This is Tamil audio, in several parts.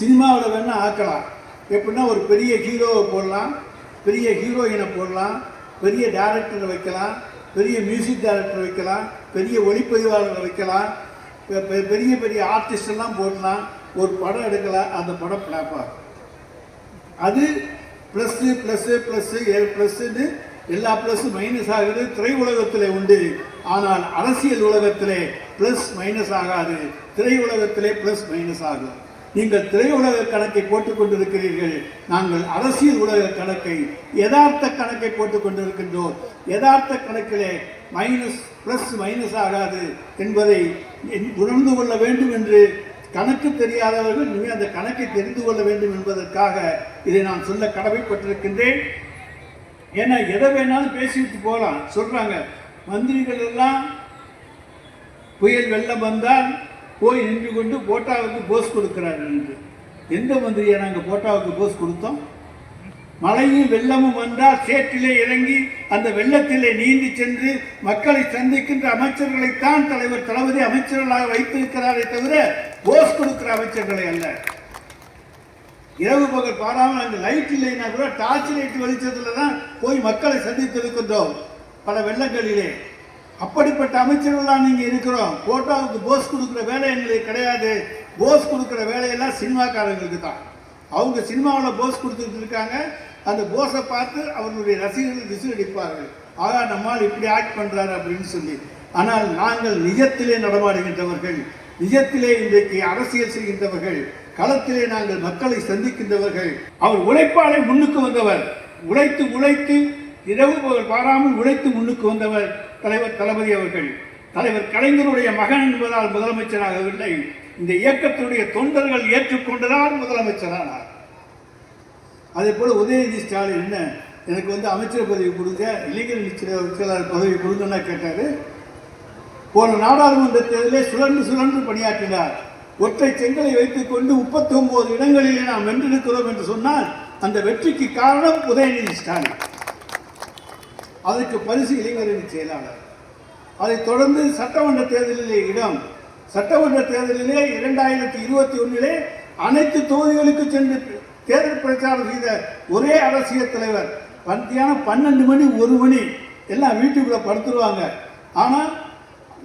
சினிமாவில் வேணால் ஆக்கலாம். எப்படின்னா ஒரு பெரிய ஹீரோவை போடலாம் பெரிய ஹீரோயினை போடலாம் பெரிய டேரக்டரை வைக்கலாம் பெரிய மியூசிக் டைரக்டர் வைக்கலாம் பெரிய ஒளிப்பதிவாளர்கள் வைக்கலாம் பெரிய பெரிய ஆர்டிஸ்டெல்லாம் போடலாம். ஒரு படம் எடுக்கலாம் அந்த படம் ஃப்ளாப் அது ப்ளஸ்ஸு ப்ளஸ்ஸு ப்ளஸ்ஸு ஏ ப்ளஸ்ஸுன்னு எல்லா ப்ளஸ்ஸும் மைனஸ் ஆகுது. திரை உலகத்தில் உண்டு. ஆனால் அரசியல் உலகத்திலே ப்ளஸ் மைனஸ் ஆகாது. திரை உலகத்திலே ப்ளஸ் மைனஸ் ஆகும். நீங்கள் திரையுலக கணக்கை போட்டுக் கொண்டிருக்கிறீர்கள். நாங்கள் அரசியல் உலக கணக்கை யதார்த்த கணக்கை போட்டுக் கொண்டிருக்கின்றோம். யதார்த்த கணக்கிலே மைனஸ் ப்ளஸ் மைனஸ் ஆகாது என்பதை உணர்ந்து கொள்ள வேண்டும் என்று கணக்கு தெரியாதவர்கள் இனிமேல் அந்த கணக்கை தெரிந்து கொள்ள வேண்டும் என்பதற்காக இதை நான் சொல்ல கடமைப்பட்டிருக்கின்றேன். ஏன்னா எதை வேணாலும் பேசிவிட்டு போகலாம். சொல்கிறாங்க மந்திரிகள் எல்லாம் புயல் வெள்ளம் வந்தால் போய் நின்று கொண்டு போட்டாவுக்கு போஸ் கொடுக்கிறார் என்று. எந்த மந்திரியை நாங்கள் போட்டாவுக்கு போஸ் கொடுத்தோம்? மழையும் வெள்ளமும் வந்தால் சேற்றிலே இறங்கி அந்த வெள்ளத்திலே நீந்தி சென்று மக்களை சந்திக்கின்ற அமைச்சர்களைத்தான் தலைவர் தளபதி அமைச்சர்களாக வைத்திருக்கிறாரே தவிர போஸ் கொடுக்கிற அமைச்சர்களை அல்ல. இரவு பகல் பாடாமல் அந்த லைட் இல்லைன்னா கூட டார்ச் லைட் வெளிச்சத்தில் தான் போய் மக்களை சந்தித்திருக்கின்றோம். பல வெள்ளங்களிலே. அப்படிப்பட்ட அமைச்சர்கள்லாம் நீங்கள் இருக்கிறோம். போட்டோவுக்கு போஸ் கொடுக்குற வேலை எங்களுக்கு கிடையாது. போஸ் கொடுக்குற வேலையெல்லாம் சினிமாக்காரங்களுக்கு தான். அவங்க சினிமாவில் போஸ் கொடுத்துட்டு இருக்காங்க. அந்த போஸை பார்த்து அவர்களுடைய ரசிகர்கள் விசில் அடிப்பார்கள் ஆகா நம்மால் இப்படி ஆக்ட் பண்ணுறாரு அப்படின்னு சொல்லி. ஆனால் நாங்கள் நிஜத்திலே நடமாடுகின்றவர்கள் நிஜத்திலே இன்றைக்கு அரசியல் செய்கின்றவர்கள் களத்திலே நாங்கள் மக்களை சந்திக்கின்றவர்கள். அவர் உழைப்பாளை முன்னுக்கு வந்தவர். உழைத்து உழைத்து இரவு பகல் பாராமல் உழைத்து முன்னுக்கு வந்தவர். தலைவர் தளபதி அவர்கள் தலைவர் கலைஞருடைய மகன் என்பதால் முதலமைச்சராகவில்லை இந்த இயக்கத்தினுடைய தொண்டர்கள் ஏற்றுக்கொண்டதால் முதலமைச்சரானார். அதே போல உதயநிதி ஸ்டாலின் என்ன எனக்கு வந்து அமைச்சர் பதவி கொடுங்க இளைஞர் செயலாளர் பதவி கொடுங்கன்னா கேட்டார். போன நாடாளுமன்ற தேர்தலில் சுழன்று சுழன்று பணியாற்றினார். ஒற்றை செங்கலை வைத்துக் கொண்டு முப்பத்தி ஒன்பது இடங்களிலே நாம் வென்றிருக்கிறோம் என்று சொன்னால் அந்த வெற்றிக்கு காரணம் உதயநிதி ஸ்டாலின். அதற்கு பரிசு இளைஞரணி செயலாளர். அதைத் தொடர்ந்து சட்டமன்ற தேர்தலிலே இடம் சட்டமன்ற தேர்தலிலே இரண்டாயிரத்தி இருபத்தி ஒன்றிலே அனைத்து தொகுதிகளுக்கு சென்று தேர்தல் பிரச்சாரம் செய்த ஒரே அரசியல் தலைவர். மத்தியானம் பன்னெண்டு மணி ஒரு மணி எல்லாம் வீட்டுக்குள்ள படுத்துருவாங்க. ஆனால்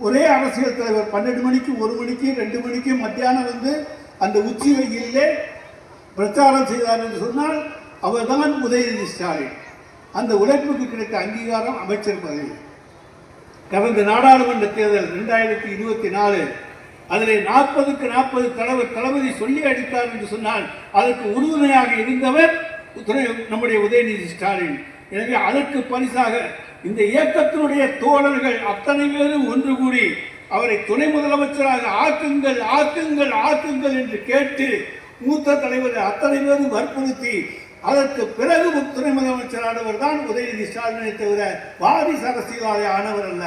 ஒரே அரசியல் தலைவர். பன்னெண்டு மணிக்கு ஒரு மணிக்கு ரெண்டு மணிக்கு மத்தியானம் வந்து அந்த உச்சி வெயிலிலே பிரச்சாரம் செய்தார் என்று சொன்னால் அவர்தான் உதயநிதி ஸ்டாலின். அந்த உழைப்புக்கு கிடைத்த அங்கீகாரம் அமைச்சர் பதவி. கடந்த நாடாளுமன்ற தேர்தல் இரண்டாயிரத்தி இருபத்தி நாலு அதில் நாற்பதுக்கு நாற்பது தலைவர் தளபதி சொல்லி அடித்தார் என்று சொன்னால் அதற்கு உறுதுணையாக இருந்தவர் துணை நம்முடைய உதயநிதி ஸ்டாலின். எனவே அதற்கு பரிசாக இந்த இயக்கத்தினுடைய தோழர்கள் அத்தனை பேரும் ஒன்று கூடி அவரை துணை முதலமைச்சராக ஆக்குங்கள் ஆக்குங்கள் ஆக்குங்கள் என்று கேட்டு மூத்த தலைவர் அத்தனை பேரும் வற்புறுத்தி அதற்கு பிறகு துணை முதலமைச்சரானவர் தான் உதயநிதி ஸ்டாலினை தவிர வாரிசு அரசியலாளர் ஆனவர் அல்ல.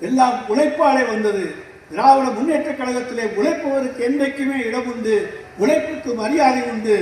எல்லாம் உழைப்பாலே வந்தது. திராவிட முன்னேற்ற கழகத்திலே உழைப்பவருக்கு என்றைக்குமே இடம் உண்டு. உழைப்புக்கு மரியாதை உண்டு.